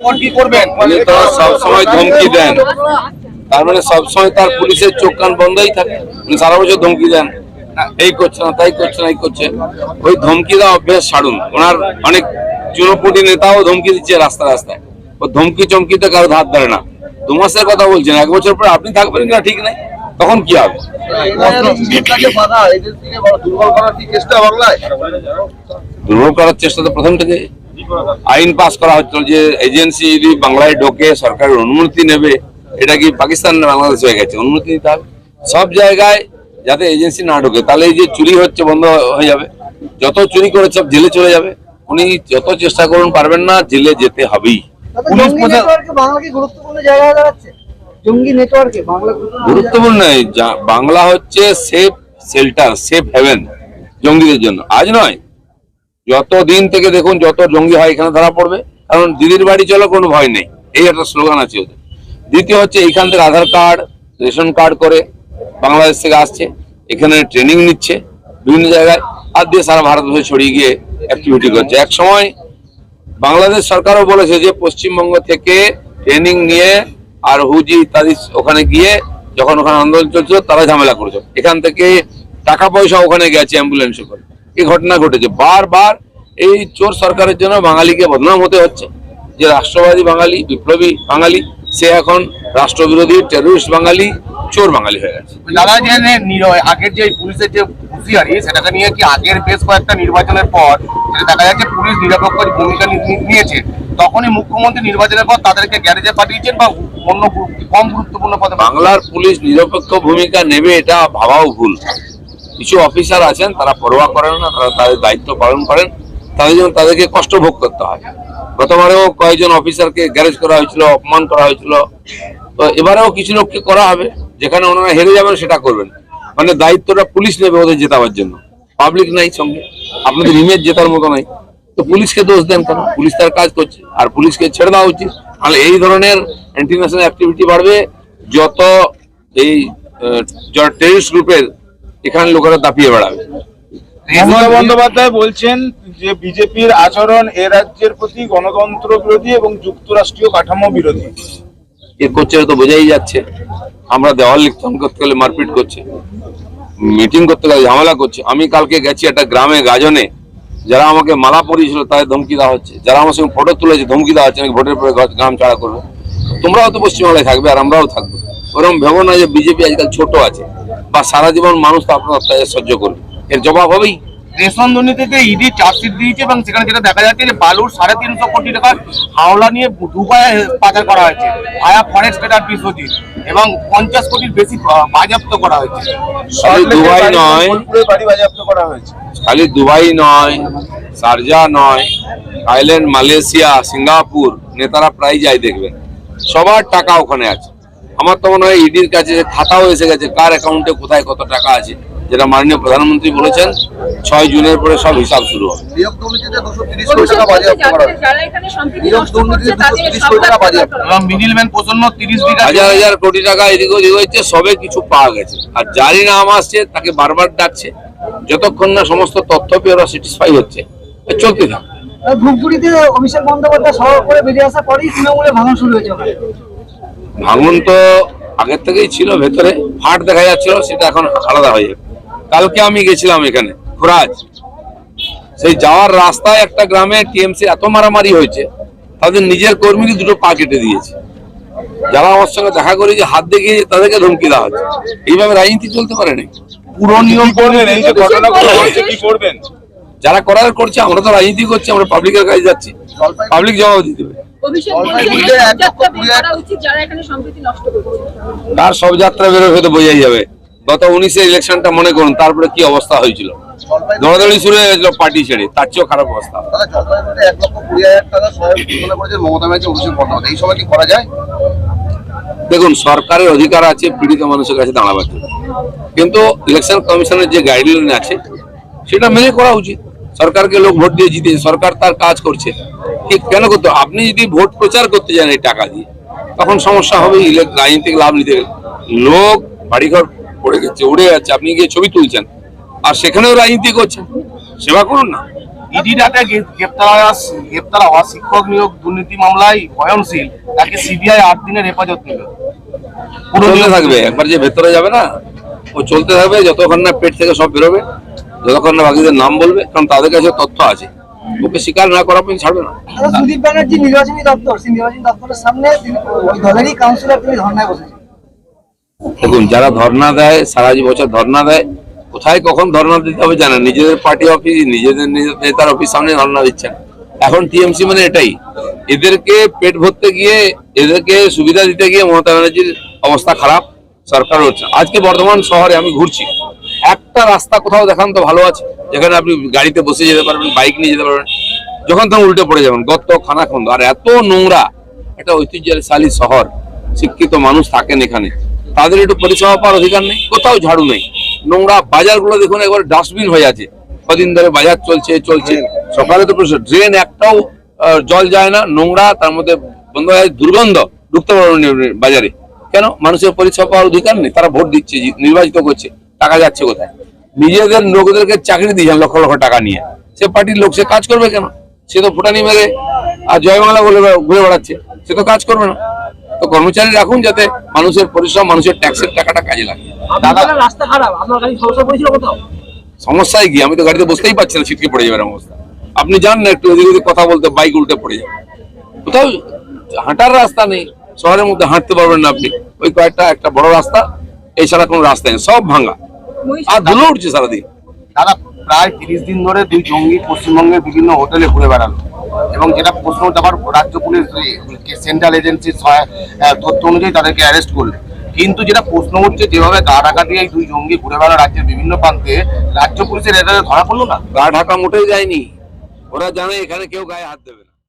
উনি তো সবসময় ধমকি দেন। তার মানে সবসময় তার পুলিশের চোখ কান বন্ধই থাকে। উনি সারা বছর ধমকি দেন। এই করছে না তাই করছে না এই করছে। ওই ধমকি দেওয়া অভ্যেস ছাড়ুন। ওনার অনেক চুনোপুটি নেতাও ধমকি দিচ্ছে রাস্তা রাস্তায়। ও ধমকি চমকিতে কারও ধার ধরে না। দু মাসের কথা বলছেন এক বছর পরে আপনি থাকবেন কিনা ঠিক নাই? তখন কি হবে? দুর্বল করার চেষ্টা তো প্রথম থেকে আইন পাস করা হচ্ছিল যে এজেন্সি যদি বাংলায় ঢোকে সরকারের অনুমতি নেবে এটা কি পাকিস্তান না বাংলাদেশ হয়ে গেছে? অনুমতি নিতে হবে সব জায়গায় যাতে এজেন্সি না ঢোকে তাহলে এই যে চুরি হচ্ছে বন্ধ হয়ে যাবে। যত চুরি করে সব জেলে চলে যাবে। উনি যত চেষ্টা করুন পারবেন না জেলে যেতে হবেই। গুরুত্বপূর্ণ জায়গায় দাঁড়াচ্ছে? জঙ্গি নেটওয়ার্কে বাংলা যা- বাংলা হচ্ছে সেফ শেল্টার সেফ হেভেন জঙ্গিদের জন্য। আজ নয় যত দিন থেকে দেখুন যত জঙ্গি হয় এখানে ধরা পড়বে, কারণ দিদির বাড়ি চলো কোনো ভয় নেই। এই একটা স্লোগান আছে ওদের। দ্বিতীয় হচ্ছে এখান থেকে আধার কার্ড, রেশন কার্ড করে বাংলাদেশ থেকে আসছে। এখানে ট্রেনিং নিচ্ছে বিভিন্ন জায়গায়, আর দিয়ে সারা ভারতবর্ষে ছড়িয়ে গিয়ে অ্যাক্টিভিটি করছে। এক সময় বাংলাদেশ সরকারও বলেছে যে পশ্চিমবঙ্গ থেকে ট্রেনিং নিয়ে আর হুজি ইত্যাদি ওখানে গিয়ে যখন ওখানে আন্দোলন চলছিল, তারা ঝামেলা করেছে। এখান থেকে টাকা পয়সা ওখানে গেছে অ্যাম্বুলেন্সে করে। এই ঘটনা ঘটেছে। বারবার এই চোর সরকারের জন্য বাঙালিকে বদনাম হতে হচ্ছে। যে রাষ্ট্রবাদী বাঙালি বিপ্লবী বাঙালি সে এখন রাষ্ট্রবিরোধী টেররিস্ট বাঙালি চোর বাঙালি হয়ে গেছে। দাদা যে আগের যে পুলিশের যে হুঁশিয়ারি সেটাকে নিয়ে কি আগের বেশ কয়েকটা নির্বাচনের পর যেটা দেখা যাচ্ছে পুলিশ নিরপেক্ষ ভূমিকা নিয়েছে তখনই মুখ্যমন্ত্রী নির্বাচনের পর তাদেরকে গ্যারেজে পাঠিয়েছেন বা অন্য কম গুরুত্বপূর্ণ পদে বাংলার পুলিশ নিরপেক্ষ ভূমিকা নেবে এটা ভাবাও ভুল। কিছু অফিসার আছেন তারা পরোয়া করেন না তারা তাদের দায়িত্ব পালন করেন। তাদের জন্য তাদেরকে কষ্ট ভোগ করতে হয়। গতবারেও কয়েকজন অফিসারকে গ্যারেজ করা হয়েছিল, অপমান করা হয়েছিল। তো এবারেও কিছু লোককে করা হবে, যেখানে ওনারা হেরে যাবেন সেটা করবেন। মানে দায়িত্বটা পুলিশ নেবে ওদের জেতাবার জন্য। পাবলিক নাই সঙ্গে। আপনাদের ইমেজ জেতার মতো নাই। তো পুলিশকে দোষ দেন কেন? পুলিশ তার কাজ করছে। আর পুলিশকে ছেড়ে দেওয়া উচিত। তাহলে এই ধরনের ইন্টারন্যাশনাল অ্যাক্টিভিটি বাড়বে। যত এই টেরিস্ট গ্রুপের এখানে লোকেরা দাপিয়ে বেড়াবে। মমতা বন্দ্যোপাধ্যায় বলছেন যে বিজেপির আচরণ এ রাজ্যের প্রতি গণতন্ত্র বিরোধী এবং যুক্তরাষ্ট্রীয় কাঠামো বিরোধী। এ করছে তো বোঝাই যাচ্ছে। আমরা দেওয়াল লিখন করতে গেলে মারপিট করছে। মিটিং করতে গেলে ঝামেলা করছে। আমি কালকে গেছি একটা গ্রামে গাজনে। যারা আমাকে মালা পরিয়েছিল তাদের ধমকি দেওয়া হচ্ছে। যারা আমার সঙ্গে ফটো তুলেছে ধমকি দেওয়া হচ্ছে। নাকি ভোটের পরে গ্রাম ছাড়া করবে। তোমরাও তো পশ্চিমবাংলায় থাকবে আর আমরাও থাকব। ওরকম ভেবো না যে বিজেপি আজকাল ছোট আছে। বা সারা জীবন মানুষ তো আপনার অত্যাচার সহ্য করবে। এর জবাব হবেই। রেশন দুর্নীতিতে ইডি চার্জশিট দিয়েছে এবং সেখানে যেটা দেখা যাচ্ছে যে বালুর সাড়ে তিনশো কোটি টাকার হাওলা নিয়ে দুবাই পাচার করা হয়েছে আয়া ফরেস্ট ট্রেডার বিশ্বজিৎ এবং পঞ্চাশ কোটির বেশি বাজেয়াপ্ত করা হয়েছে। খালি দুবাই নয়। বাড়ি বাজেয়াপ্ত করা হয়েছে। খালি দুবাই নয় সারজা নয় থাইল্যান্ড মালয়েশিয়া সিঙ্গাপুর নেতারা প্রায় যাই দেখবেন সবার টাকা ওখানে আছে। আমার তো মনে হয় ইডির কাছে খাতাও এসে গেছে কার অ্যাকাউন্টে কোথায় কত টাকা আছে। যেটা মাননীয় প্রধানমন্ত্রী বলেছেন ছয় জুনের পরে সব হিসাব শুরু হবে। নিয়োগ দুর্নীতিতে দুশো তিরিশ টাকা বাজেয়াপ্ত করা হয়েছে। যারা এখানে সম্প্রীতি নিয়োগ নষ্ট দুর্নীতিতে করছে তাদের 230 সব কোটি টাকা কাজ বাজেয়াপ্ত। করা এবং মিডিলম্যান প্রসন্ন তিরিশ বিঘা হাজার হাজার কোটি টাকা এদিক ওদিক হয়েছে সবে কিছু পাওয়া গেছে। আর যারই নাম আসছে তাকে বারবার ডাকছে। যতক্ষণ না সমস্ত তথ্য পেয়ে ওরা স্যাটিসফাই হচ্ছে। চলতে থাকে। ধূপগুড়িতে অভিষেক বন্দ্যোপাধ্যায় সভা করে বেরিয়ে আসার পরেই তৃণমূলে ভাঙন শুরু হয়েছে ভাঙন তো আগের থেকেই ছিল ভেতরে ফাট দেখা যাচ্ছিল সেটা এখন আলাদা হয়ে যাবে। কালকে আমি গেছিলাম এখানে খুরাজ সেই যাওয়ার রাস্তায় একটা গ্রামে টিএমসি এত মারামারি হয়েছে তাদের নিজের কর্মীকে দুটো পা কেটে দিয়েছে। যারা আমার সঙ্গে দেখা করে যে হাত দেখিয়ে তাদেরকে ধমকি দেওয়া হচ্ছে। এইভাবে রাজনীতি চলতে পারে না পুরো নিয়ম করবেন? এই যে ঘটনাগুলো হচ্ছে কি করবেন? যারা করার করছে আমরা তো রাজনীতি করছি আমরা পাবলিকের কাছে যাচ্ছি। পাবলিক জবাব দিতে হবে। তার সব যাত্রা বেরোবে তো বোঝাই যাবে। গত উনিশে ইলেকশনটা মনে করুন তারপরে কি অবস্থা হয়েছিল? দৌড়াদৌড়ি শুরু হয়ে গেছিল পার্টি ছেড়ে তার চেয়েও খারাপ অবস্থা। দেখুন সরকারের অধিকার আছে পীড়িত মানুষের কাছে দাঁড়াবার জন্য। কিন্তু ইলেকশন কমিশনের যে গাইডলাইন আছে সেটা মেনে করা উচিত। সরকারকে লোক ভোট দিয়ে জিতে সরকার তার কাজ করছে। কি কেন করতে? আপনি যদি ভোট প্রচার করতে যান এই টাকা দিয়ে তখন সমস্যা হবে রাজনীতিক লাভ নিতে লোক বাড়িঘর পড়ে গেছে উড়ে যাচ্ছে আপনি গিয়ে ছবি তুলছেন। আর সেখানেও রাজনীতি করছেন সেবা করুন না। ইডির হাতে গ্রেপ্তার গ্রেপ্তার হওয়া শিক্ষক নিয়োগ দুর্নীতি মামলায় বয়নশীল তাকে সিবিআই আট দিনের হেফাজত নিল পুরো থাকবে। একবার যে ভেতরে যাবে না ও চলতে থাকবে যতক্ষণ না পেট থেকে সব বেরোবে যতক্ষণ না বাকিদের নাম বলবে কারণ তাদের কাছে তথ্য আছে। ওকে স্বীকার না করা পর্যন্ত ছাড়বে না। সুদীপ ব্যানার্জি নির্বাচনী দপ্তর সেই নির্বাচনী দপ্তরের সামনে ওই দলেরই কাউন্সিলর তিনি ধর্নায় বসেছেন। দেখুন, যারা ধর্ণা দেয়, সারা বছর ধর্ণা দেয়, কোথায় কখন ধর্ণা দিতে হবে জানেন? নিজেদের পার্টি অফিস নিজেদের নেতার অফিস সামনে ধর্ণা দিচ্ছেন এখন টিএমসি মানে এটাই। এদেরকে পেট ভরতে গিয়ে, এদেরকে সুবিধা দিতে গিয়ে মমতা ব্যানার্জির অবস্থা খারাপ, সরকার হচ্ছে। আজকে বর্ধমান শহরে আমি ঘুরছি। একটা রাস্তা কোথাও দেখান তো ভালো আছে। যেখানে আপনি গাড়িতে বসে যেতে পারবেন বাইক নিয়ে যেতে পারবেন। যখন তখন উল্টে পড়ে যাবেন, গর্ত, খানাখন্দ। আর এত নোংরা, একটা ঐতিহ্যশালী শহর। শিক্ষিত মানুষ থাকেন এখানে। তাদের একটু পরিষেবা পাওয়ার অধিকার নেই কোথাও ঝাড়ু নেই। নোংরা বাজারগুলো দেখুন একবার ডাস্টবিন হয়ে আছে। কদিন ধরে বাজার চলছে চলছে। সকালে তো ড্রেন একটাও জল যায় না নোংরা তার মধ্যে বন্ধ হয়ে যায়, দুর্গন্ধ ঢুকতে পারবেন না বাজারে। কেন? মানুষের পরিষেবা পাওয়ার অধিকার নেই তারা ভোট দিচ্ছে নির্বাচিত করছে টাকা যাচ্ছে কোথায়? নিজেদের লোকদেরকে চাকরি দিয়েছেন লক্ষ লক্ষ টাকা নিয়ে। সে পার্টির লোক সে কাজ করবে কেন? সে তো ফুটানি মেরে আর জয় বাংলা বলে ঘুরে বেড়াচ্ছে সে তো কাজ করবে না। তো কর্মচারী রাখুন যাতে মানুষের পরিশ্রম মানুষের ট্যাক্সের টাকাটা কাজে লাগে। দাদা রাস্তা খারাপ। আপনার গাড়ি সমস্যা পড়েছিল কোথাও? সমস্যায় গিয়ে আমি তো গাড়িতে বসতেই পারছি না ছিটকে পড়ে যাবে এরকম অবস্থা। আপনি যান না একটু ওদিক ওদিক কথা বলতে বাইক উল্টে পড়ে যাবে। কোথাও হাঁটার রাস্তা নেই শহরের মধ্যে হাঁটতে পারবেন না আপনি। ওই কয়েকটা একটা বড় রাস্তা এছাড়া কোনো রাস্তা নেই সব ভাঙা। আর ধুলো উঠছে সারাদিন। দাদা প্রায় তিরিশ দিন ধরে দুই জঙ্গি পশ্চিমবঙ্গের বিভিন্ন হোটেলে ঘুরে বেড়ালো। এবং যেটা প্রশ্ন আবার রাজ্য পুলিশ সেন্ট্রাল এজেন্সির তথ্য অনুযায়ী তাদেরকে অ্যারেস্ট করলে। কিন্তু যেটা প্রশ্ন হচ্ছে, যেভাবে গা ঢাকা দিয়ে এই দুই জঙ্গি ঘুরে বেড়া রাজ্যের বিভিন্ন প্রান্তে, রাজ্য পুলিশের এটা ধরা পড়ল না? গা ঢাকা মোটেই যায়নি। ওরা জানে এখানে কেউ গায়ে হাত দেবে।